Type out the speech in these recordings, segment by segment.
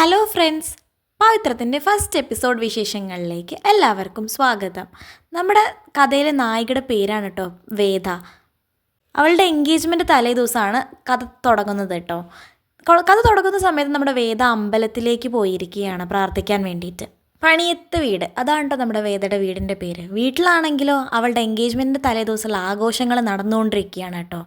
Hello friends പവിത്രത്തിന്റെ first episode വിശേഷങ്ങളിലേക്ക് എല്ലാവർക്കും സ്വാഗതം. നമ്മുടെ കഥയിലെ നായികയുടെ പേരാണ് കേട്ടോ വേദ. അവളുടെ എൻഗേജ്മെന്റ് തലേ ദിവസമാണ് കഥ തുടങ്ങുന്നത് കേട്ടോ കഥ തുടങ്ങുന്ന സമയത്ത് നമ്മുടെ വേദ അമ്പലത്തിലേക്ക് പോയിരിക്കുകയാണ് പ്രാർത്ഥിക്കാൻ വേണ്ടിയിട്ട്. പണിയത്ത് വീട്. അതാണ് കേട്ടോ നമ്മുടെ വേദയുടെ വീടിന്റെ പേര്. വീട്ടിലാണെങ്കിലോ അവളുടെ എൻഗേജ്മെന്റിന്റെ തലേ ദിവസമുള്ള ആഘോഷങ്ങൾ നടന്നുകൊണ്ടിരിക്കുകയാണ് കേട്ടോ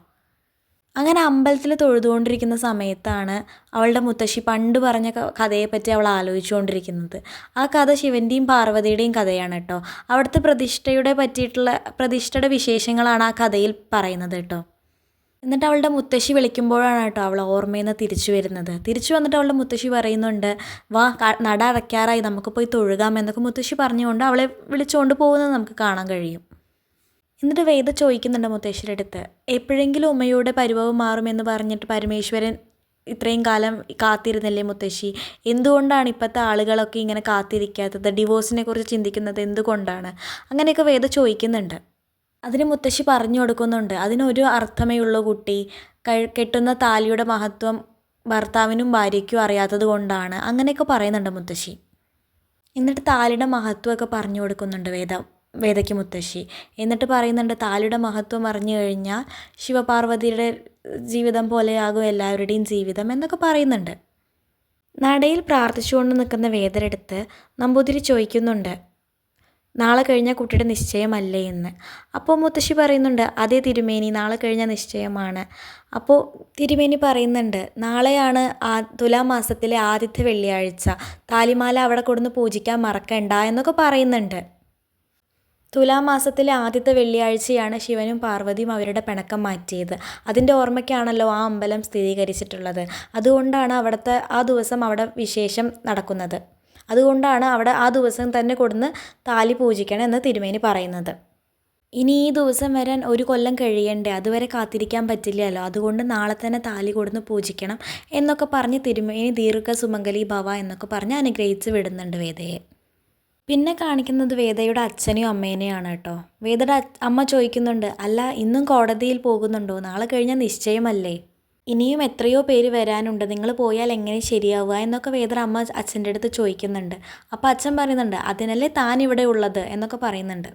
അങ്ങനെ അമ്പലത്തിൽ തൊഴുതുകൊണ്ടിരിക്കുന്ന സമയത്താണ് അവളുടെ മുത്തശ്ശി പണ്ട് പറഞ്ഞ കഥയെപ്പറ്റി അവൾ ആലോചിച്ചുകൊണ്ടിരിക്കുന്നത്. ആ കഥ ശിവന്റെയും പാർവതിയുടെയും കഥയാണ് കേട്ടോ. അവിടുത്തെ പ്രതിഷ്ഠയുടെ പറ്റിയിട്ടുള്ള പ്രതിഷ്ഠയുടെ വിശേഷങ്ങളാണ് ആ കഥയിൽ പറയുന്നത് കേട്ടോ. എന്നിട്ട് അവളുടെ മുത്തശ്ശി വിളിക്കുമ്പോഴാണ് കേട്ടോ അവൾ ഓർമ്മയിൽ നിന്ന് തിരിച്ചു വരുന്നത്. തിരിച്ചു വന്നിട്ട് അവളുടെ മുത്തശ്ശി പറയുന്നുണ്ട് വാ നട അടയ്ക്കാറായി നമുക്ക് പോയി തൊഴുകാം എന്നൊക്കെ മുത്തശ്ശി പറഞ്ഞുകൊണ്ട് അവളെ വിളിച്ചുകൊണ്ട് പോകുന്നത് നമുക്ക് കാണാൻ കഴിയും. എന്നിട്ട് വേദ ചോദിക്കുന്നുണ്ട് മുത്തശ്ശിയുടെ അടുത്ത് എപ്പോഴെങ്കിലും ഉമ്മയുടെ പരിഭവം മാറുമെന്ന് പറഞ്ഞിട്ട് പരമേശ്വരൻ ഇത്രയും കാലം കാത്തിരുന്നില്ലേ മുത്തശ്ശി? എന്തുകൊണ്ടാണ് ഇപ്പോഴത്തെ ആളുകളൊക്കെ ഇങ്ങനെ കാത്തിരിക്കാത്തത്? ഡിവോഴ്സിനെ കുറിച്ച് ചിന്തിക്കുന്നത് എന്തുകൊണ്ടാണ്? അങ്ങനെയൊക്കെ വേദ ചോദിക്കുന്നുണ്ട്. അതിന് മുത്തശ്ശി പറഞ്ഞു കൊടുക്കുന്നുണ്ട് അതിനൊരു അർത്ഥമേ ഉള്ളൂ കുട്ടി. കെട്ടുന്ന താലിയുടെ മഹത്വം ഭർത്താവിനും ഭാര്യയ്ക്കും അറിയാത്തത് കൊണ്ടാണ്. അങ്ങനെയൊക്കെ പറയുന്നുണ്ട് മുത്തശ്ശി. എന്നിട്ട് താലിയുടെ മഹത്വമൊക്കെ പറഞ്ഞു കൊടുക്കുന്നുണ്ട് വേദ. വേദയ്ക്ക് മുത്തശ്ശി. എന്നിട്ട് പറയുന്നുണ്ട് താലിയുടെ മഹത്വം അറിഞ്ഞു കഴിഞ്ഞാൽ ശിവപാർവതിയുടെ ജീവിതം പോലെയാകും എല്ലാവരുടെയും ജീവിതം എന്നൊക്കെ പറയുന്നുണ്ട്. നടയിൽ പ്രാർത്ഥിച്ചുകൊണ്ട് നിൽക്കുന്ന വേദരെടുത്ത് നമ്പൂതിരി ചോദിക്കുന്നുണ്ട് നാളെ കഴിഞ്ഞാൽ കുട്ടിയുടെ നിശ്ചയമല്ലേ എന്ന്? അപ്പോൾ മുത്തശ്ശി പറയുന്നുണ്ട് അതേ തിരുമേനി നാളെ കഴിഞ്ഞ നിശ്ചയമാണ്. അപ്പോൾ തിരുമേനി പറയുന്നുണ്ട് നാളെയാണ് ആ തുലാമാസത്തിലെ ആദ്യത്തെ വെള്ളിയാഴ്ച. താലിമാല അവിടെ കൊടുന്ന് പൂജിക്കാൻ മറക്കണ്ട എന്നൊക്കെ പറയുന്നുണ്ട്. തുലാമാസത്തിലെ ആദ്യത്തെ വെള്ളിയാഴ്ചയാണ് ശിവനും പാർവതിയും അവരുടെ പിണക്കം മാറ്റിയത്. അതിന്റെ ഓർമ്മയ്ക്കാണല്ലോ ആ അമ്പലം സ്ഥിരീകരിച്ചിട്ടുള്ളത്. അതുകൊണ്ടാണ് അവിടുത്തെ ആ ദിവസം അവിടെ വിശേഷം നടക്കുന്നത്. അതുകൊണ്ടാണ് അവിടെ ആ ദിവസം തന്നെ കൊടുന്ന് താലി പൂജിക്കണം എന്ന് തിരുമേനി പറയുന്നത്. ഇനി ഈ ദിവസം വരാൻ ഒരു കൊല്ലം കഴിയണ്ടേ? അതുവരെ കാത്തിരിക്കാൻ പറ്റില്ലല്ലോ. അതുകൊണ്ട് നാളെ തന്നെ താലി കൊടുന്ന് പൂജിക്കണം എന്നൊക്കെ പറഞ്ഞ് തിരുമേനി ദീർഘ സുമംഗലി ഭവ എന്നൊക്കെ പറഞ്ഞ് അനുഗ്രഹിച്ച് വിടുന്നുണ്ട് വേദയെ. പിന്നെ കാണിക്കുന്നത് വേദയുടെ അച്ഛനെയും അമ്മേനെയാണ് കേട്ടോ. വേദയുടെ അമ്മ ചോദിക്കുന്നുണ്ട് അല്ല ഇന്നും കോടതിയിൽ പോകുന്നുണ്ടോ? നാളെ കഴിഞ്ഞാൽ നിശ്ചയമല്ലേ? ഇനിയും എത്രയോ പേര് വരാനുണ്ട്. നിങ്ങൾ പോയാൽ എങ്ങനെ ശരിയാവുക? എന്നൊക്കെ വേദയുടെ അമ്മ അച്ഛന്റെ അടുത്ത് ചോദിക്കുന്നുണ്ട്. അപ്പോൾ അച്ഛൻ പറയുന്നുണ്ട് അതിനല്ലേ താൻ ഇവിടെ ഉള്ളത്? എന്നൊക്കെ പറയുന്നുണ്ട്.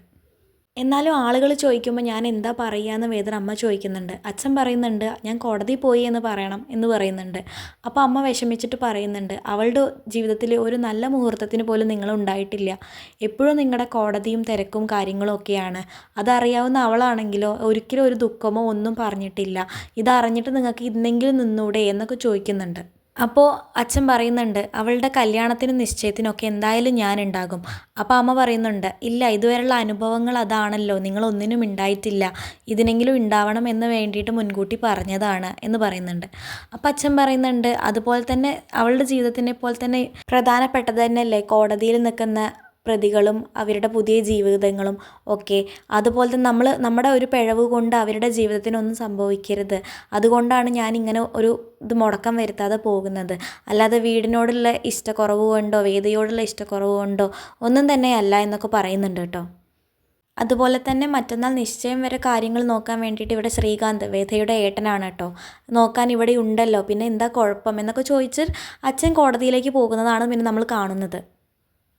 എന്നാലും ആളുകൾ ചോദിക്കുമ്പോൾ ഞാൻ എന്താ പറയുക എന്ന് വേദന അമ്മ ചോദിക്കുന്നുണ്ട്. അച്ഛൻ പറയുന്നുണ്ട് ഞാൻ കോടതി പോയി എന്ന് പറയണം എന്ന് പറയുന്നുണ്ട്. അപ്പോൾ അമ്മ വിഷമിച്ചിട്ട് പറയുന്നുണ്ട് അവളുടെ ജീവിതത്തിൽ ഒരു നല്ല മുഹൂർത്തത്തിന് പോലും നിങ്ങൾ ഉണ്ടായിട്ടില്ല. എപ്പോഴും നിങ്ങളുടെ കോടതിയും തിരക്കും കാര്യങ്ങളും ഒക്കെയാണ്. അതറിയാവുന്ന അവളാണെങ്കിലോ ഒരിക്കലും ഒരു ദുഃഖമോ ഒന്നും പറഞ്ഞിട്ടില്ല. ഇതറിഞ്ഞിട്ട് നിങ്ങൾക്ക് ഇന്നെങ്കിലും നിന്നൂടെ എന്നൊക്കെ ചോദിക്കുന്നുണ്ട്. അപ്പോൾ അച്ഛൻ പറയുന്നുണ്ട് അവളുടെ കല്യാണത്തിനും നിശ്ചയത്തിനൊക്കെ എന്തായാലും ഞാൻ ഉണ്ടാകും അപ്പോൾ അമ്മ പറയുന്നുണ്ട് ഇല്ല ഇതുവരെയുള്ള അനുഭവങ്ങൾ അതാണല്ലോ നിങ്ങളൊന്നിനും ഉണ്ടായിട്ടില്ല ഇതിനെങ്കിലും ഉണ്ടാവണം എന്ന് വേണ്ടിയിട്ട് മുൻകൂട്ടി പറഞ്ഞതാണ് എന്ന് പറയുന്നുണ്ട്. അപ്പോൾ അച്ഛൻ പറയുന്നുണ്ട് അതുപോലെ തന്നെ അവളുടെ ജീവിതത്തിനെ പോലെ തന്നെ പ്രധാനപ്പെട്ടത് തന്നെയല്ലേ കോടതിയിൽ നിൽക്കുന്ന പ്രതികളും അവരുടെ പുതിയ ജീവിതങ്ങളും ഒക്കെ. അതുപോലെ തന്നെ നമ്മൾ നമ്മുടെ ഒരു പിഴവ് കൊണ്ട് അവരുടെ ജീവിതത്തിനൊന്നും സംഭവിക്കരുത്. അതുകൊണ്ടാണ് ഞാൻ ഇങ്ങനെ ഒരു ഇത് മുടക്കം വരുത്താതെ പോകുന്നത്. അല്ലാതെ വീടിനോടുള്ള ഇഷ്ടക്കുറവ് കൊണ്ടോ വേദയോടുള്ള ഇഷ്ടക്കുറവ് കൊണ്ടോ ഒന്നും തന്നെ അല്ല എന്നൊക്കെ പറയുന്നുണ്ട് കേട്ടോ. അതുപോലെ തന്നെ മറ്റന്നാൾ നിശ്ചയം വരെ കാര്യങ്ങൾ നോക്കാൻ വേണ്ടിയിട്ട് ഇവിടെ ശ്രീകാന്ത് വേദയുടെ ഏട്ടനാണ് കേട്ടോ. നോക്കാൻ ഇവിടെ ഉണ്ടല്ലോ. പിന്നെ എന്താ കുഴപ്പം എന്നൊക്കെ ചോദിച്ച് അച്ഛൻ കോടതിയിലേക്ക് പോകുന്നതാണ് പിന്നെ നമ്മൾ കാണുന്നത്.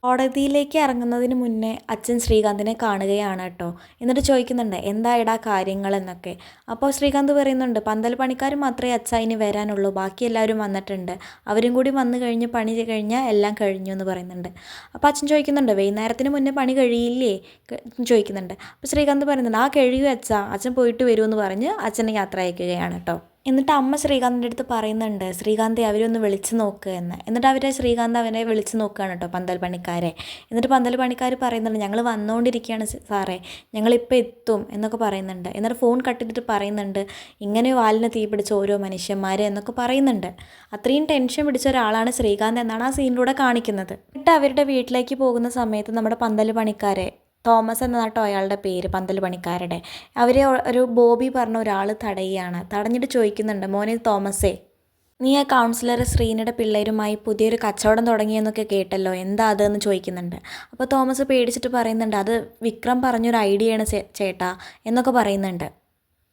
കോടതിയിലേക്ക് ഇറങ്ങുന്നതിന് മുന്നേ അച്ഛൻ ശ്രീകാന്തിനെ കാണുകയാണ് കേട്ടോ. എന്നിട്ട് ചോദിക്കുന്നുണ്ട് കാര്യങ്ങൾ എന്നൊക്കെ. അപ്പോൾ ശ്രീകാന്ത് പറയുന്നുണ്ട് പന്തൽ പണിക്കാർ മാത്രമേ അച്ഛ ഇനി വരാനുള്ളൂ ബാക്കി എല്ലാവരും വന്നിട്ടുണ്ട്. അവരും കൂടി വന്നു കഴിഞ്ഞ് പണി കഴിഞ്ഞാൽ എല്ലാം കഴിഞ്ഞു എന്ന് പറയുന്നുണ്ട്. അപ്പോൾ അച്ഛൻ ചോദിക്കുന്നുണ്ട് വൈകുന്നേരത്തിന് മുന്നേ പണി കഴിയില്ലേ? ചോദിക്കുന്നുണ്ട്. അപ്പോൾ ശ്രീകാന്ത് പറയുന്നുണ്ട് ആ കഴിയും അച്ഛ അച്ഛൻ പോയിട്ട് വരുമെന്ന് പറഞ്ഞ് അച്ഛനെ യാത്ര അയക്കുകയാണ് കേട്ടോ. എന്നിട്ട് അമ്മ ശ്രീകാന്തിന്റെ അടുത്ത് പറയുന്നുണ്ട് ശ്രീകാന്തെ അവരൊന്ന് വിളിച്ച് നോക്ക് എന്ന്. എന്നിട്ട് അവരെ ശ്രീകാന്ത് അവനെ വിളിച്ച് നോക്കുകയാണ് കേട്ടോ പന്തൽ പണിക്കാരെ എന്നിട്ട് പന്തൽ പണിക്കാർ പറയുന്നുണ്ട് ഞങ്ങൾ വന്നുകൊണ്ടിരിക്കുകയാണ് സാറേ ഞങ്ങളിപ്പോൾ എത്തും എന്നൊക്കെ പറയുന്നുണ്ട്. എന്നിട്ട് ഫോൺ കട്ട് ചെയ്തിട്ട് പറയുന്നുണ്ട് ഇങ്ങനെ വാലിന് തീ പിടിച്ച ഓരോ മനുഷ്യന്മാർ എന്നൊക്കെ പറയുന്നുണ്ട്. അത്രയും ടെൻഷൻ പിടിച്ച ഒരാളാണ് ശ്രീകാന്ത് എന്നാണ് ആ സീനിലൂടെ കാണിക്കുന്നത്. എന്നിട്ട് അവരുടെ വീട്ടിലേക്ക് പോകുന്ന സമയത്ത് നമ്മുടെ പന്തൽ പണിക്കാരെ തോമസ് എന്നാട്ടോ അയാളുടെ പേര് പന്തൽ പണിക്കാരുടെ. അവരെ ഒരു ബോബി പറഞ്ഞ ഒരാൾ തടയുകയാണ്. തടഞ്ഞിട്ട് ചോദിക്കുന്നുണ്ട് മോനെ തോമസേ നീ ആ കൗൺസിലർ ശ്രീനയുടെ പിള്ളേരുമായി പുതിയൊരു കച്ചവടം തുടങ്ങിയെന്നൊക്കെ കേട്ടല്ലോ എന്താ അതെന്ന് ചോദിക്കുന്നുണ്ട്. അപ്പോൾ തോമസ് പേടിച്ചിട്ട് പറയുന്നുണ്ട് അത് വിക്രം പറഞ്ഞൊരു ഐഡിയയാണ് ചേട്ടാ എന്നൊക്കെ പറയുന്നുണ്ട്.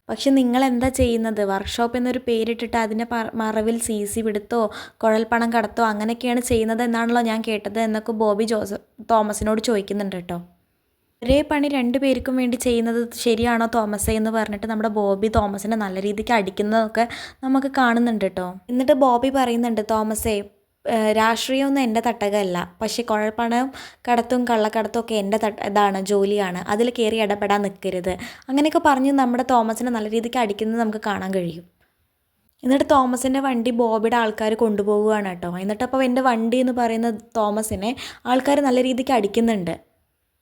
പക്ഷെ നിങ്ങൾ എന്താ ചെയ്യുന്നത്? വർക്ക്ഷോപ്പ് എന്നൊരു പേരിട്ടിട്ട് അതിന്റെ മറവിൽ സി സി വിടുത്തോ കുഴൽപ്പണം കടത്തോ അങ്ങനെയൊക്കെയാണ് ചെയ്യുന്നത് എന്നാണല്ലോ ഞാൻ കേട്ടത് എന്നൊക്കെ ബോബി ജോസഫ് തോമസിനോട് ചോദിക്കുന്നുണ്ട് കേട്ടോ. ഒരേ പണി രണ്ടു പേർക്കും വേണ്ടി ചെയ്യുന്നത് ശരിയാണോ തോമസേ എന്ന് പറഞ്ഞിട്ട് നമ്മുടെ ബോബി തോമസിനെ നല്ല രീതിക്ക് അടിക്കുന്നതൊക്കെ നമുക്ക് കാണുന്നുണ്ട് കേട്ടോ. എന്നിട്ട് ബോബി പറയുന്നുണ്ട് തോമസേ രാഷ്ട്രീയമൊന്നും എന്റെ തട്ടകമല്ല. പക്ഷേ കുഴൽപ്പണവും കടത്തും കള്ളക്കടത്തും ഒക്കെ എന്റെ തട്ട ഇതാണ് ജോലിയാണ്. അതിൽ കയറി ഇടപെടാൻ നിൽക്കരുത്. അങ്ങനെയൊക്കെ പറഞ്ഞ് നമ്മുടെ തോമസിനെ നല്ല രീതിക്ക് അടിക്കുന്നത് നമുക്ക് കാണാൻ കഴിയും. എന്നിട്ട് തോമസിന്റെ വണ്ടി ബോബിയുടെ ആൾക്കാർ കൊണ്ടുപോവുകയാണ് കേട്ടോ. എന്നിട്ട് അപ്പോൾ എന്റെ വണ്ടി എന്ന് പറയുന്ന തോമസിനെ ആൾക്കാർ നല്ല രീതിക്ക് അടിക്കുന്നുണ്ട്.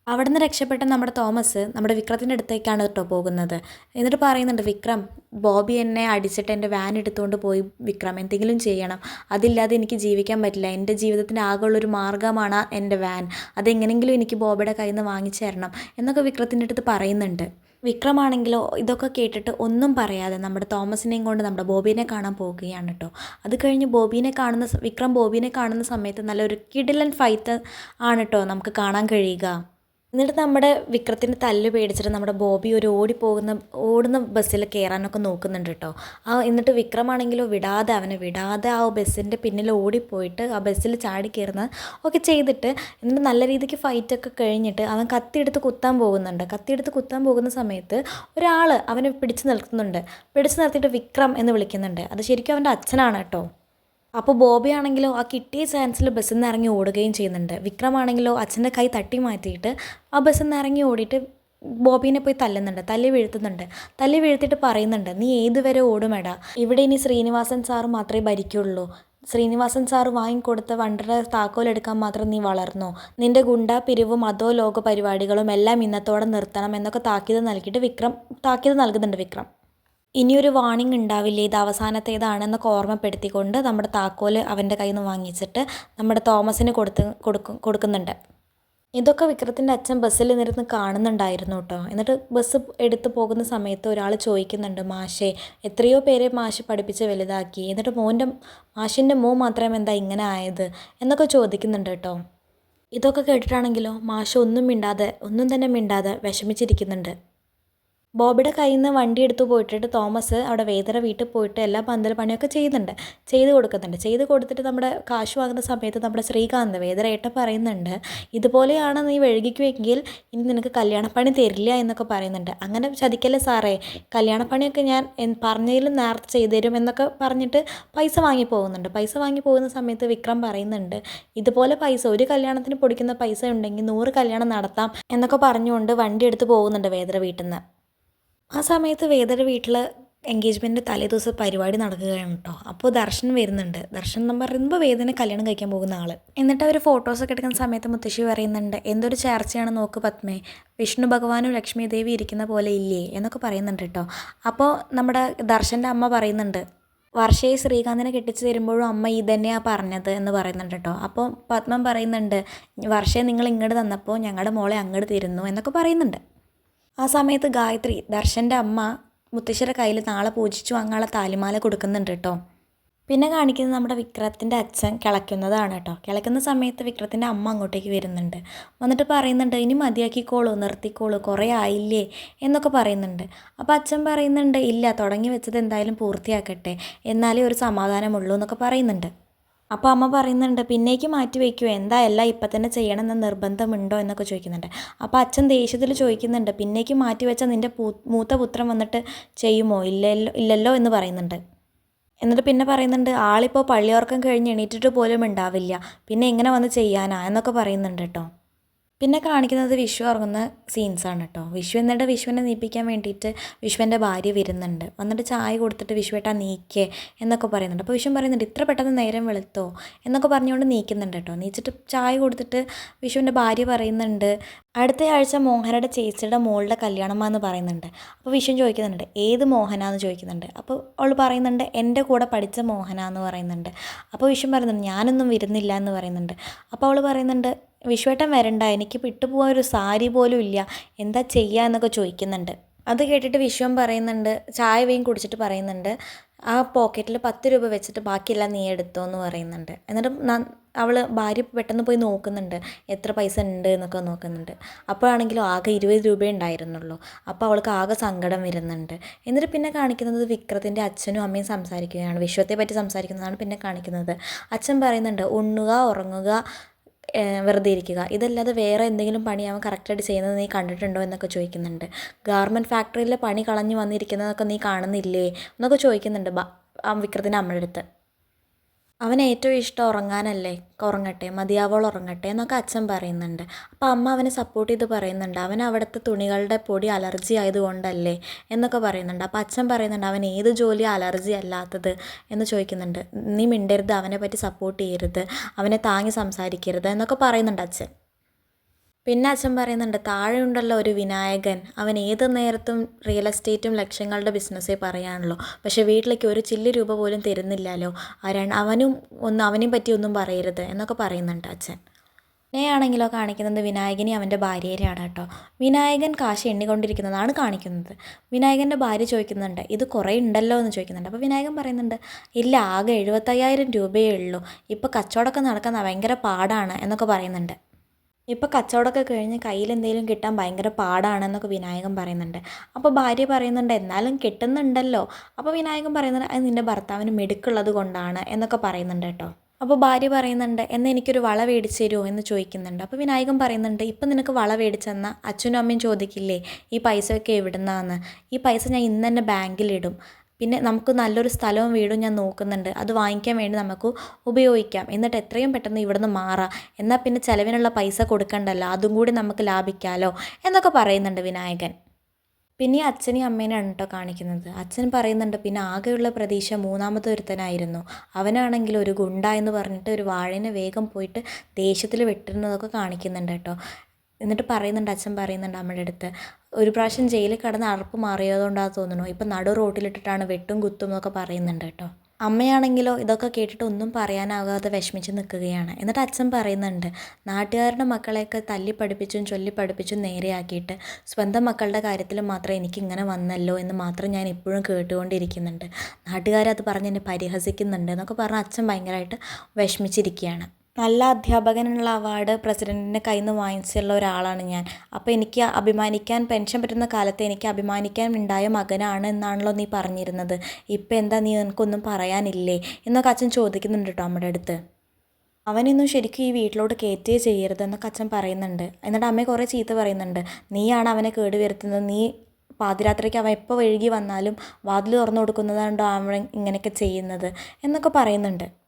അവിടെ നിന്ന് രക്ഷപ്പെട്ട നമ്മുടെ തോമസ് നമ്മുടെ വിക്രത്തിന്റെ അടുത്തേക്കാണ് കേട്ടോ പോകുന്നത്. എന്നിട്ട് പറയുന്നുണ്ട് വിക്രം ബോബി എന്നെ അടിച്ചിട്ട് എന്റെ വാൻ എടുത്തുകൊണ്ട് പോയി വിക്രം എന്തെങ്കിലും ചെയ്യണം. അതില്ലാതെ എനിക്ക് ജീവിക്കാൻ പറ്റില്ല. എന്റെ ജീവിതത്തിന്റെ ആകെയുള്ളൊരു മാർഗമാണ് എന്റെ വാൻ അതെങ്ങനെങ്കിലും എനിക്ക് ബോബിയുടെ കയ്യിൽ നിന്ന് വാങ്ങിച്ചു തരണം എന്നൊക്കെ വിക്രത്തിന്റെ അടുത്ത് പറയുന്നുണ്ട്. വിക്രമാണെങ്കിലോ ഇതൊക്കെ കേട്ടിട്ട് ഒന്നും പറയാതെ നമ്മുടെ തോമസിനെയും കൊണ്ട് നമ്മുടെ ബോബീനെ കാണാൻ പോകുകയാണ് കേട്ടോ. അത് കഴിഞ്ഞ് ബോബീനെ കാണുന്ന വിക്രം ബോബീനെ കാണുന്ന സമയത്ത് നല്ലൊരു കിടിലൻ ഫൈറ്റ് ആണ് കേട്ടോ നമുക്ക് കാണാൻ കഴിയുക. എന്നിട്ട് നമ്മുടെ വിക്രത്തിന്റെ തല്ല് പേടിച്ചിട്ട് നമ്മുടെ ബോബി ഒരു ഓടി പോകുന്ന ഓടുന്ന ബസ്സിൽ കയറാനൊക്കെ നോക്കുന്നുണ്ട് കേട്ടോ. ആ എന്നിട്ട് വിക്രമാണെങ്കിലോ വിടാതെ അവനെ വിടാതെ ആ ബസ്സിന്റെ പിന്നിൽ ഓടിപ്പോയിട്ട് ആ ബസ്സിൽ ചാടി കയറുന്ന ഒക്കെ ചെയ്തിട്ട് എന്നിട്ട് നല്ല രീതിക്ക് ഫൈറ്റൊക്കെ കഴിഞ്ഞിട്ട് അവൻ കത്തിയെടുത്ത് കുത്താൻ പോകുന്നുണ്ട്. കത്തിയെടുത്ത് കുത്താൻ പോകുന്ന സമയത്ത് ഒരാൾ അവനെ പിടിച്ചു നിർത്തുന്നുണ്ട്. പിടിച്ചു നിർത്തിയിട്ട് വിക്രം എന്ന് വിളിക്കുന്നുണ്ട്. അത് ശരിക്കും അവന്റെ അച്ഛനാണ് കേട്ടോ. അപ്പോൾ ബോബി ആണെങ്കിലോ ആ കിട്ടിയ ചാൻസിൽ ബസ്സിൽ നിന്ന് ഇറങ്ങി ഓടുകയും ചെയ്യുന്നുണ്ട്. വിക്രമാണെങ്കിലോ അച്ഛന്റെ കൈ തട്ടി മാറ്റിയിട്ട് ആ ബസ്സിൽ നിന്ന് ഇറങ്ങി ഓടിയിട്ട് ബോബീനെ പോയി തല്ലുന്നുണ്ട് തല്ലി വീഴ്ത്തുന്നുണ്ട്. തല്ലി വീഴ്ത്തിയിട്ട് പറയുന്നുണ്ട് നീ ഏതുവരെ ഓടുമേടാ? ഇവിടെ ഇനി ശ്രീനിവാസൻ സാറ് മാത്രമേ ഭരിക്കുള്ളൂ. ശ്രീനിവാസൻ സാറ് വാങ്ങിക്കൊടുത്ത വണ്ടറുടെ താക്കോലെടുക്കാൻ മാത്രം നീ വളർന്നു? നിന്റെ ഗുണ്ട പിരിവും അതോ ലോക പരിപാടികളും എല്ലാം ഇന്നത്തോടെ നിർത്തണം എന്നൊക്കെ താക്കീത് നൽകിയിട്ട് വിക്രം താക്കീത് നൽകുന്നുണ്ട് വിക്രം. ഇനിയൊരു വാണിംഗ് ഉണ്ടാവില്ല? ഇത് അവസാനത്തേതാണെന്നൊക്കെ ഓർമ്മപ്പെടുത്തിക്കൊണ്ട് നമ്മുടെ താക്കോൽ അവന്റെ കയ്യിൽ നിന്ന് വാങ്ങിച്ചിട്ട് നമ്മുടെ തോമസിന് കൊടുത്ത് കൊടുക്കും കൊടുക്കുന്നുണ്ട്. ഇതൊക്കെ വിക്രത്തിന്റെ അച്ഛൻ ബസ്സിൽ നിന്നിരുന്ന് കാണുന്നുണ്ടായിരുന്നു കേട്ടോ. എന്നിട്ട് ബസ് എടുത്ത് പോകുന്ന സമയത്ത് ഒരാൾ ചോദിക്കുന്നുണ്ട് മാഷേ എത്രയോ പേരെ മാഷ് പഠിപ്പിച്ച് വലുതാക്കി. എന്നിട്ട് മോന്റെ മാഷിന്റെ മോ മാത്രം എന്താ ഇങ്ങനെ ആയത്? എന്നൊക്കെ ചോദിക്കുന്നുണ്ട് കേട്ടോ. ഇതൊക്കെ കേട്ടിട്ടാണെങ്കിലോ മാഷ് ഒന്നും മിണ്ടാതെ ഒന്നും തന്നെ മിണ്ടാതെ വിഷമിച്ചിരിക്കുന്നുണ്ട്. ബോബിയുടെ കയ്യിൽ നിന്ന് വണ്ടി എടുത്തു പോയിട്ടിട്ട് തോമസ് അവിടെ വേദന വീട്ടിൽ പോയിട്ട് എല്ലാ പന്തൽ പണിയൊക്കെ ചെയ്യുന്നുണ്ട്. ചെയ്ത് കൊടുക്കുന്നുണ്ട്. ചെയ്ത് കൊടുത്തിട്ട് നമ്മുടെ കാശ് വാങ്ങുന്ന സമയത്ത് നമ്മുടെ ശ്രീകാന്ത് ഏട്ട പറയുന്നുണ്ട് ഇതുപോലെയാണ് നീ വഴുകിക്കുമെങ്കിൽ ഇനി നിനക്ക് കല്യാണപ്പണി തരില്ല എന്നൊക്കെ പറയുന്നുണ്ട്. അങ്ങനെ ചതിക്കല്ലേ സാറേ? കല്യാണപ്പണിയൊക്കെ ഞാൻ പറഞ്ഞതിലും നേരത്തെ ചെയ്തു തരും എന്നൊക്കെ പറഞ്ഞിട്ട് പൈസ വാങ്ങി പോകുന്നുണ്ട്. പൈസ വാങ്ങി പോകുന്ന സമയത്ത് വിക്രം പറയുന്നുണ്ട് ഇതുപോലെ പൈസ ഒരു കല്യാണത്തിന് പൊടിക്കുന്ന പൈസ ഉണ്ടെങ്കിൽ നൂറ് കല്യാണം നടത്താം എന്നൊക്കെ പറഞ്ഞുകൊണ്ട് വണ്ടി എടുത്ത് പോകുന്നുണ്ട് വേദന വീട്ടിൽ നിന്ന്. ആ സമയത്ത് വേദയുടെ വീട്ടിൽ എൻഗേജ്മെന്റ് തലേ ദിവസം പരിപാടി നടക്കുകയാണ് കേട്ടോ അപ്പോൾ ദർശൻ വരുന്നുണ്ട്. ദർശൻ എന്ന് പറയുമ്പോൾ വേദന കല്യാണം കഴിക്കാൻ പോകുന്ന ആൾ എന്നിട്ട് അവർ ഫോട്ടോസൊക്കെ എടുക്കുന്ന സമയത്ത് മുത്തശ്ശി പറയുന്നുണ്ട് എന്തൊരു ചേർച്ചയാണ് നോക്ക് പത്മേ. വിഷ്ണു ഭഗവാനും ലക്ഷ്മി ദേവി ഇരിക്കുന്ന പോലെ ഇല്ലേ? എന്നൊക്കെ പറയുന്നുണ്ട് കേട്ടോ അപ്പോൾ നമ്മുടെ ദർശന്റെ അമ്മ പറയുന്നുണ്ട് വർഷയെ ശ്രീകാന്തിനെ കെട്ടിച്ച് തരുമ്പോഴും അമ്മ ഇത് തന്നെയാണ് പറഞ്ഞത് എന്ന് പറയുന്നുണ്ട് കേട്ടോ അപ്പോൾ പത്മം പറയുന്നുണ്ട് വർഷയെ നിങ്ങൾ ഇങ്ങോട്ട് തന്നപ്പോൾ ഞങ്ങളുടെ മോളെ അങ്ങോട്ട് തരുന്നു എന്നൊക്കെ പറയുന്നുണ്ട്. ആ സമയത്ത് ഗായത്രി ദർശന്റെ അമ്മ മുത്തശ്ശിയുടെ കയ്യിൽ നാളെ പൂജിച്ചു വാങ്ങാനുള്ള താലിമാല കൊടുക്കുന്നുണ്ട് കേട്ടോ. പിന്നെ കാണിക്കുന്നത് നമ്മുടെ വിക്രത്തിന്റെ അച്ഛൻ കിളയ്ക്കുന്നതാണ് കേട്ടോ. കിളയ്ക്കുന്ന സമയത്ത് വിക്രത്തിന്റെ അമ്മ അങ്ങോട്ടേക്ക് വരുന്നുണ്ട്. വന്നിട്ട് പറയുന്നുണ്ട് ഇനി മതിയാക്കിക്കോളൂ നിർത്തിക്കോളൂ കുറേ ആയില്ലേ? എന്നൊക്കെ പറയുന്നുണ്ട്. അപ്പോൾ അച്ഛൻ പറയുന്നുണ്ട് ഇല്ല തുടങ്ങി വെച്ചത് എന്തായാലും പൂർത്തിയാക്കട്ടെ എന്നാലേ ഒരു സമാധാനമുള്ളൂ എന്നൊക്കെ പറയുന്നുണ്ട്. അപ്പോൾ അമ്മ പറയുന്നുണ്ട് പിന്നേക്ക് മാറ്റി വയ്ക്കുമോ എന്താ എല്ലാം ഇപ്പം തന്നെ ചെയ്യണമെന്ന് നിർബന്ധമുണ്ടോ? എന്നൊക്കെ ചോദിക്കുന്നുണ്ട്. അപ്പോൾ അച്ഛൻ ദേഷ്യത്തിൽ ചോദിക്കുന്നുണ്ട് പിന്നേക്ക് മാറ്റി വെച്ചാൽ നിന്റെ മൂത്ത പുത്രൻ വന്നിട്ട് ചെയ്യുമോ? ഇല്ലല്ലോ ഇല്ലല്ലോ എന്ന് പറയുന്നുണ്ട്. എന്നിട്ട് പിന്നെ പറയുന്നുണ്ട് ആളിപ്പോൾ പള്ളിയോർക്കം കഴിഞ്ഞ് എണീറ്റിട്ട് പോലും ഉണ്ടാവില്ല. പിന്നെ എങ്ങനെ വന്ന് ചെയ്യാനാ? എന്നൊക്കെ പറയുന്നുണ്ട് കേട്ടോ. പിന്നെ കാണിക്കുന്നത് വിഷു ഉറങ്ങുന്ന സീൻസാണ് കേട്ടോ വിഷു എന്നിട്ട് വിഷുവിനെ നീപ്പിക്കാൻ വേണ്ടിയിട്ട് വിഷുവിന്റെ ഭാര്യ വരുന്നുണ്ട്. വന്നിട്ട് ചായ കൊടുത്തിട്ട് വിഷുവേട്ടാ നീക്കേ എന്നൊക്കെ പറയുന്നുണ്ട്. അപ്പോൾ വിഷു പറയുന്നുണ്ട് ഇത്ര പെട്ടെന്ന് നേരം വെളുത്തോ? എന്നൊക്കെ പറഞ്ഞുകൊണ്ട് നീക്കുന്നുണ്ട് കേട്ടോ നീച്ചിട്ട് ചായ കൊടുത്തിട്ട് വിഷുവിന്റെ ഭാര്യ പറയുന്നുണ്ട് അടുത്ത ആഴ്ച മോഹനയുടെ ചേച്ചിയുടെ മോളുടെ കല്യാണമാണെന്ന് പറയുന്നുണ്ട്. അപ്പോൾ വിഷു ചോദിക്കുന്നുണ്ട് ഏത് മോഹനാന്ന് ചോദിക്കുന്നുണ്ട്. അപ്പോൾ അവൾ പറയുന്നുണ്ട് എന്റെ കൂടെ പഠിച്ച മോഹന? എന്ന് പറയുന്നുണ്ട്. അപ്പോൾ വിഷു പറയുന്നുണ്ട് ഞാനൊന്നും വരുന്നില്ല എന്ന് പറയുന്നുണ്ട്. അപ്പോൾ അവൾ പറയുന്നുണ്ട് വിഷുവേട്ടൻ വരണ്ട എനിക്ക് വിട്ടുപോകാൻ ഒരു സാരി പോലും ഇല്ല. എന്താ ചെയ്യുക എന്നൊക്കെ ചോദിക്കുന്നുണ്ട്. അത് കേട്ടിട്ട് വിശ്വം പറയുന്നുണ്ട് ചായ വെയും കുടിച്ചിട്ട് പറയുന്നുണ്ട് ആ പോക്കറ്റിൽ പത്ത് രൂപ വെച്ചിട്ട് ബാക്കിയെല്ലാം നീ എടുത്തോ എന്ന് പറയുന്നുണ്ട്. എന്നിട്ട് അവൾ ഭാര്യ പെട്ടെന്ന് പോയി നോക്കുന്നുണ്ട് എത്ര പൈസ ഉണ്ട് എന്നൊക്കെ നോക്കുന്നുണ്ട്. അപ്പോഴാണെങ്കിലും ആകെ ഇരുപത് രൂപയേ ഉണ്ടായിരുന്നുള്ളൂ. അപ്പോൾ അവൾക്ക് ആകെ സങ്കടം വരുന്നുണ്ട്. എന്നിട്ട് പിന്നെ കാണിക്കുന്നത് വിക്രത്തിന്റെ അച്ഛനും അമ്മയും സംസാരിക്കുകയാണ്. വിശ്വത്തെ പറ്റി സംസാരിക്കുന്നതാണ് പിന്നെ കാണിക്കുന്നത്. അച്ഛൻ പറയുന്നുണ്ട് ഉണ്ണുക ഉറങ്ങുക വെറുതെ ഇരിക്കുക. ഇതല്ലാതെ വേറെ എന്തെങ്കിലും പണി അവൻ കറക്റ്റായിട്ട് ചെയ്യുന്നത് നീ കണ്ടിട്ടുണ്ടോ എന്നൊക്കെ ചോദിക്കുന്നുണ്ട്. ഗാർമെന്റ് ഫാക്ടറിയിലെ പണി കളഞ്ഞു വന്നിരിക്കുന്നതൊക്കെ നീ കാണുന്നില്ലേ? എന്നൊക്കെ ചോദിക്കുന്നുണ്ട്. വിക്രത്തിന്റെ അമ്മയുടെ അടുത്ത്. അവന് ഏറ്റവും ഇഷ്ടം ഉറങ്ങാനല്ലേ? ഉറങ്ങട്ടെ മതിയാവോൾ ഉറങ്ങട്ടെ എന്നൊക്കെ അച്ഛൻ പറയുന്നുണ്ട്. അപ്പോൾ അമ്മ അവനെ സപ്പോർട്ട് ചെയ്ത് പറയുന്നുണ്ട്. അവൻ അവിടുത്തെ തുണികളുടെ പൊടി അലർജി ആയതുകൊണ്ടല്ലേ എന്നൊക്കെ പറയുന്നുണ്ട്. അപ്പോൾ അച്ഛൻ പറയുന്നുണ്ട് അവൻ ഏത് ജോലി അലർജി അല്ലാത്തത്? എന്ന് ചോദിക്കുന്നുണ്ട്. നീ മിണ്ടരുത് അവനെ പറ്റി സപ്പോർട്ട് ചെയ്യരുത് അവനെ താങ്ങി സംസാരിക്കരുത് എന്നൊക്കെ പറയുന്നുണ്ട് അച്ഛൻ. പിന്നെ അച്ഛൻ പറയുന്നുണ്ട് താഴെ ഉണ്ടല്ലോ ഒരു വിനായകൻ. അവൻ ഏത് നേരത്തും റിയൽ എസ്റ്റേറ്റും ലക്ഷ്യങ്ങളുടെ ബിസിനസ്സേ പറയാനുള്ളൂ പക്ഷെ വീട്ടിലേക്ക് ഒരു ചില്ലി രൂപ പോലും തരുന്നില്ലല്ലോ. ആരാണ്? അവനും ഒന്നും അവനെയും പറ്റി ഒന്നും പറയരുത് എന്നൊക്കെ പറയുന്നുണ്ട് അച്ഛൻ. ആണെങ്കിലോ കാണിക്കുന്നത് വിനായകനെ അവന്റെ ഭാര്യയിലാണ് കേട്ടോ. വിനായകൻ കാശ് എണ്ണിക്കൊണ്ടിരിക്കുന്നതാണ് കാണിക്കുന്നത്. വിനായകന്റെ ഭാര്യ ചോദിക്കുന്നുണ്ട് ഇത് കുറേ ഉണ്ടല്ലോ എന്ന് ചോദിക്കുന്നുണ്ട്. അപ്പോൾ വിനായകൻ പറയുന്നുണ്ട് ഇല്ല ആകെ എഴുപത്തയ്യായിരം രൂപയേ ഉള്ളൂ. ഇപ്പോൾ കച്ചവടമൊക്കെ നടക്കുന്ന ഭയങ്കര പാടാണ് എന്നൊക്കെ പറയുന്നുണ്ട്. ഇപ്പോൾ കച്ചവടമൊക്കെ കഴിഞ്ഞ് കയ്യിൽ എന്തെങ്കിലും കിട്ടാൻ ഭയങ്കര പാടാണെന്നൊക്കെ വിനായകൻ പറയുന്നുണ്ട്. അപ്പോൾ ഭാര്യ പറയുന്നുണ്ട് എന്നാലും കിട്ടുന്നുണ്ടല്ലോ. അപ്പോൾ വിനായകൻ പറയുന്നുണ്ട് അത് നിന്റെ ഭർത്താവിന് മിടുക്കുള്ളത് കൊണ്ടാണ് എന്നൊക്കെ പറയുന്നുണ്ട് കേട്ടോ. അപ്പോൾ ഭാര്യ പറയുന്നുണ്ട് എന്നാൽ എനിക്കൊരു വള മേടിച്ച് തരുമോ എന്ന് ചോദിക്കുന്നുണ്ട്. അപ്പോൾ വിനായകൻ പറയുന്നുണ്ട് ഇപ്പം നിനക്ക് വള മേടിച്ചെന്നാൽ അച്ഛനും അമ്മയും ചോദിക്കില്ലേ ഈ പൈസയൊക്കെ എവിടുന്നാന്ന്? ഈ പൈസ ഞാൻ ഇന്ന് തന്നെ ബാങ്കിലിടും. പിന്നെ നമുക്ക് നല്ലൊരു സ്ഥലവും വീടും ഞാൻ നോക്കുന്നുണ്ട്. അത് വാങ്ങിക്കാൻ വേണ്ടി നമുക്ക് ഉപയോഗിക്കാം. എന്നിട്ട് എത്രയും പെട്ടെന്ന് ഇവിടുന്ന് മാറാം. എന്നാൽ പിന്നെ ചിലവിനുള്ള പൈസ കൊടുക്കണ്ടല്ലോ. അതും കൂടി നമുക്ക് ലാഭിക്കാമല്ലോ എന്നൊക്കെ പറയുന്നുണ്ട് വിനായകൻ. പിന്നെ അച്ഛനെയും അമ്മേനെയാണ് കേട്ടോ കാണിക്കുന്നത്. അച്ഛൻ പറയുന്നുണ്ട് പിന്നെ ആകെയുള്ള പ്രതീക്ഷ മൂന്നാമത്തെ ഒരുത്തനായിരുന്നു. അവനാണെങ്കിൽ ഒരു ഗുണ്ട എന്ന് പറഞ്ഞിട്ട് ഒരു വാഴനെ വേഗം പോയിട്ട് ദേഷ്യത്തിൽ വെട്ടുന്നതൊക്കെ കാണിക്കുന്നുണ്ട് കേട്ടോ. എന്നിട്ട് പറയുന്നുണ്ട് അച്ഛൻ പറയുന്നുണ്ട് അമ്മയുടെ അടുത്ത് ഒരു പ്രാവശ്യം ജയിലിൽ കിടന്ന് അറപ്പ് മാറിയതുകൊണ്ടാണ് തോന്നുന്നു. ഇപ്പം നടു റോട്ടിലിട്ടിട്ടാണ് വെട്ടും കുത്തും എന്നൊക്കെ പറയുന്നുണ്ട് കേട്ടോ. അമ്മയാണെങ്കിലോ ഇതൊക്കെ കേട്ടിട്ട് ഒന്നും പറയാനാകാതെ വിഷമിച്ച് നിൽക്കുകയാണ്. എന്നിട്ട് അച്ഛൻ പറയുന്നുണ്ട് നാട്ടുകാരുടെ മക്കളെയൊക്കെ തല്ലി പഠിപ്പിച്ചും ചൊല്ലി പഠിപ്പിച്ചും നേരെയാക്കിയിട്ട് സ്വന്തം മക്കളുടെ കാര്യത്തിൽ മാത്രം എനിക്ക് ഇങ്ങനെ വന്നല്ലോ എന്ന് മാത്രം ഞാൻ ഇപ്പോഴും കേട്ടുകൊണ്ടിരിക്കുന്നുണ്ട്. നാട്ടുകാരത് പറഞ്ഞ് എന്നെ പരിഹസിക്കുന്നുണ്ട് എന്നൊക്കെ പറഞ്ഞ് അച്ഛൻ ഭയങ്കരമായിട്ട് വിഷമിച്ചിരിക്കുകയാണ്. നല്ല അധ്യാപകനുള്ള അവാർഡ് പ്രസിഡന്റിന്റെ കയ്യിൽ നിന്ന് വാങ്ങിച്ചുള്ള ഒരാളാണ് ഞാൻ. അപ്പോൾ എനിക്ക് അഭിമാനിക്കാൻ പെൻഷൻ പറ്റുന്ന കാലത്ത് എനിക്ക് അഭിമാനിക്കാൻ ഉണ്ടായ മകനാണ് എന്നാണല്ലോ നീ പറഞ്ഞിരുന്നത്. ഇപ്പം എന്താ നീ നിനക്കൊന്നും പറയാനില്ലേ? എന്നൊക്കെ അച്ഛൻ ചോദിക്കുന്നുണ്ട് കേട്ടോ അമ്മയുടെ അടുത്ത്. അവനൊന്നും ശരിക്കും ഈ വീട്ടിലോട്ട് കയറ്റേ ചെയ്യരുത് എന്നൊക്കെ അച്ഛൻ പറയുന്നുണ്ട്. എന്നിട്ട് അമ്മ കുറേ ചീത്ത പറയുന്നുണ്ട്. നീയാണ് അവനെ കേട് വരുത്തുന്നത്. നീ പാതിരാത്രിക്ക് അവൻ എപ്പോൾ വഴുകി വന്നാലും വാതിൽ തുറന്നു കൊടുക്കുന്നതുകൊണ്ടോ അവൻ ഇങ്ങനെയൊക്കെ ചെയ്യുന്നത്. എന്നൊക്കെ പറയുന്നുണ്ട്.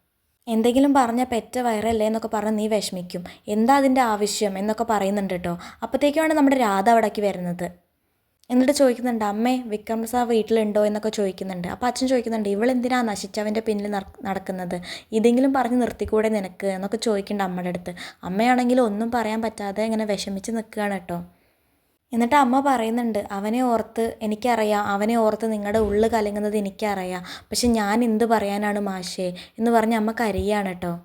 എന്തെങ്കിലും പറഞ്ഞാൽ പെറ്റ വയറല്ലേ എന്നൊക്കെ പറഞ്ഞ് നീ വിഷമിക്കും. എന്താ അതിന്റെ ആവശ്യം എന്നൊക്കെ പറയുന്നുണ്ട് കേട്ടോ. അപ്പോഴത്തേക്കുമാണ് നമ്മുടെ രാധ അവിടേക്ക് വരുന്നത്. എന്നിട്ട് ചോദിക്കുന്നുണ്ട് അമ്മേ വിക്രം സാർ വീട്ടിലുണ്ടോ? എന്നൊക്കെ ചോദിക്കുന്നുണ്ട്. അപ്പോൾ അച്ഛൻ ചോദിക്കുന്നുണ്ട് ഇവളെന്തിനാ നശിച്ചവന്റെ പിന്നിൽ നടക്കുന്നത്? ഇതെങ്കിലും പറഞ്ഞ് നിർത്തിക്കൂടെ നിനക്ക്? എന്നൊക്കെ ചോദിക്കുന്നുണ്ട് അമ്മയുടെ അടുത്ത്. അമ്മയാണെങ്കിൽ ഒന്നും പറയാൻ പറ്റാതെ ഇങ്ങനെ വിഷമിച്ച് നിൽക്കുകയാണ് കേട്ടോ. എന്നിട്ട് അമ്മ പറയുന്നുണ്ട് അവനെ ഓർത്ത് എനിക്കറിയാം അവനെ ഓർത്ത് നിങ്ങളുടെ ഉള്ളു കലങ്ങുന്നത് എനിക്കറിയാം പക്ഷെ ഞാൻ എന്ത് പറയാനാണ് മാഷേ? എന്ന് പറഞ്ഞ് അമ്മ കരയാണ് കേട്ടോ.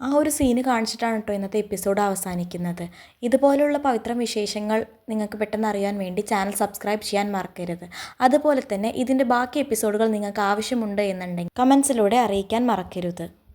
ആ ഒരു സീന് കാണിച്ചിട്ടാണ് കേട്ടോ ഇന്നത്തെ എപ്പിസോഡ് അവസാനിക്കുന്നത്. ഇതുപോലെയുള്ള പവിത്രം വിശേഷങ്ങൾ നിങ്ങൾക്ക് പെട്ടെന്ന് അറിയാൻ വേണ്ടി ചാനൽ സബ്സ്ക്രൈബ് ചെയ്യാൻ മറക്കരുത്. അതുപോലെ തന്നെ ഇതിന്റെ ബാക്കി എപ്പിസോഡുകൾ നിങ്ങൾക്ക് ആവശ്യമുണ്ട് എന്നുണ്ടെങ്കിൽ കമൻസിലൂടെ അറിയിക്കാൻ മറക്കരുത്.